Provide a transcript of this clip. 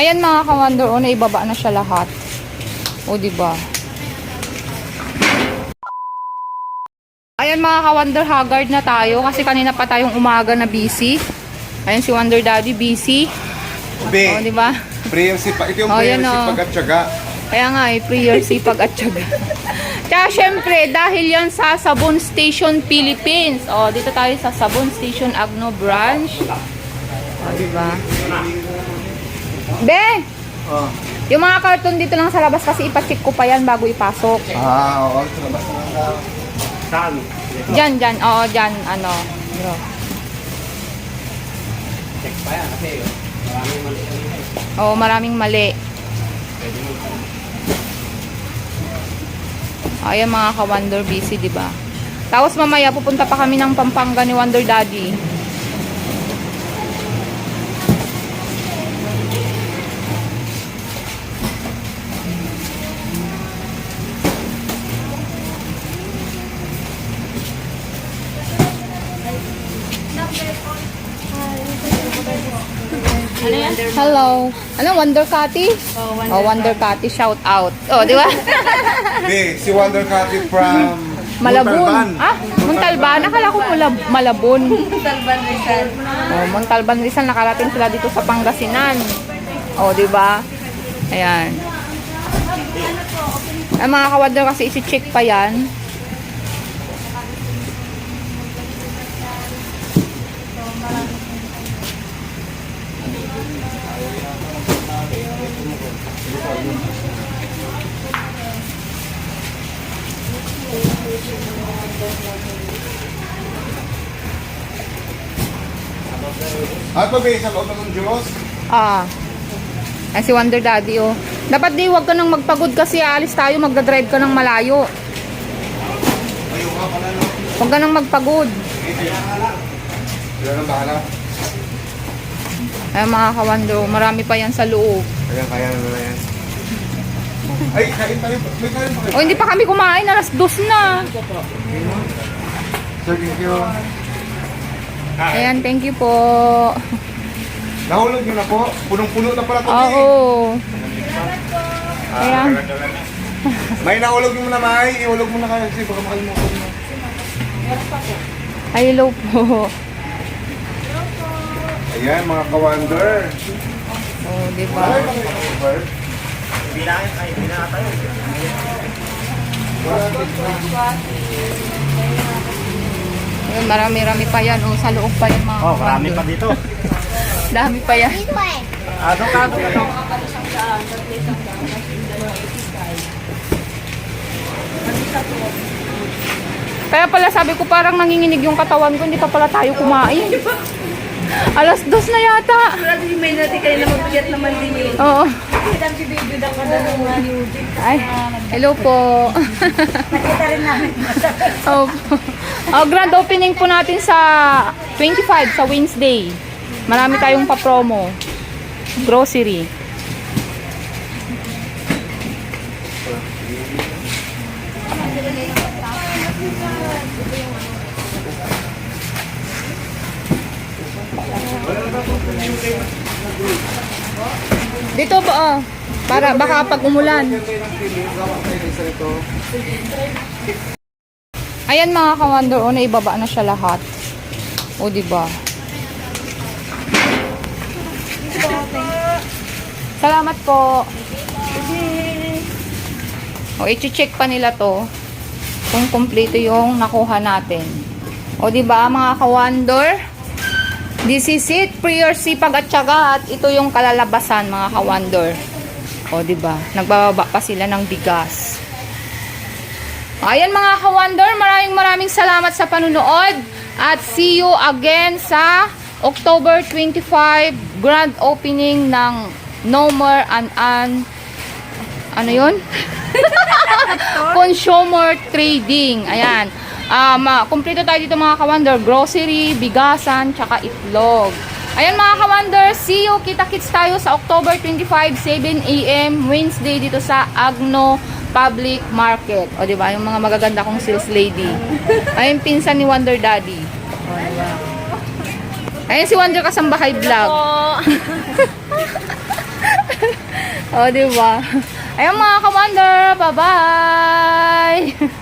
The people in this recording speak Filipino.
Ayan mga ka-wonder, o naibaba na siya lahat. O, di ba? Ayan mga ka-wonder, haggard na tayo kasi kanina pa tayong umaga na busy. Ayan si Wonder Daddy, busy. Be, O, di ba? prayer sipag. Ito yung Oh, prayer oh. sipag at tiyaga. Kaya nga eh, prayer, sipag at tiyaga. Tsaka syempre, dahil yan sa Sabon Station Philippines. O, dito tayo sa Sabon Station Agno Branch. O, diba? Be! Oh. Yung mga karton dito lang sa labas kasi ipacheck ko pa yan bago ipasok. Ah, oo. Sa labas na lang. Saan? Dyan, dyan. Oo, dyan. Ano. Bro. Check pa yan kasi oh, maraming mali kami. Oo, maraming mali. Ayan mga ka-Wonder busy, di ba? Tapos mamaya pupunta pa kami ng Pampanga ni Wonder Daddy. Hello. Ano, Wonder Cathy? Oh, Wonder Cathy, shout out. Oh, di ba? Be, si Wonder Cathy from Malabon. Montalban. Ah, Montalban. Akala ko Mulab Malabon. Montalban Rizal. Oh, Montalban Rizal. Nakarating sila dito sa Pangasinan. Oh, di ba? Ayan. Ang mga kawadar kasi isi-check pa yan. At Be, sa loob ng Diyos. Ah. Ay, si Wonder Daddy, oh. Dapat di, wag ka nang magpagod kasi aalis tayo, magdadrive ka ng malayo. Huwag ka nang magpagod. Sila nang bahala. Ay, mga kawando, marami pa yan sa loob. Kaya kaya na yan. Ay, kain tayo. May kain pa kayo. O, hindi pa kami kumain, alas dos na. Sir, thank you. Ayan, thank you po. Nahulog nyo na po. Punong-puno na pala ito. Oo. Ah, Ayan. May nahulog mo na, May. Ihulog mo na kayo kasi baka makalimutan mo. Ay, hello po. Ayan, mga ka-wonder. Oh, di ba? Ay, mga ka-wonder. Bilangin ay bilangin tayo. Ayun, marami-rami pa yan. Oh, sa loob pa yan mga Oh, marami pa dito. Dami pa yan. Ano ka? Ano? Kaya pala sabi ko parang nanginginig yung katawan ko, hindi pa pala tayo kumain. Alas dos na yata. Grabe may natin kayo na mabigat naman din yun. Oo. Ay, hello po. Nakita rin namin. oh, oh, grand opening po natin sa 25 sa Wednesday. Marami tayong pa-promo. Grocery. Dito ba? ah? para baka pag umulan. Ayan mga ka-wonder, o naibaba na siya lahat. O, di ba? Salamat po. O, i-check pa nila to kung kumpleto yung nakuha natin. O, di ba mga ka-wonder? This is it. Prayer, sipag at tiyaga. At ito yung kalalabasan mga ka-wonder. O, di ba? Nagbababa pa sila ng bigas. Ayan mga ka-wonder, maraming maraming salamat sa panunood at see you again sa October 25 grand opening ng No More and An ano yun? Consumer Trading. Ayan. Um, ah, kumpleto tayo dito mga ka-wonder. Grocery, bigasan, tsaka itlog. Ayan mga ka-wonder, see you. Kita-kits tayo sa October 25, 7 a.m. Wednesday dito sa Agno Public Market. O, di ba? Yung mga magaganda kong sales lady. Ayun, pinsan ni Wonder Daddy. O, di ba? Ayun si Wonder Kasambahay Vlog. O, di ba? Ayun mga ka-wonder, bye-bye!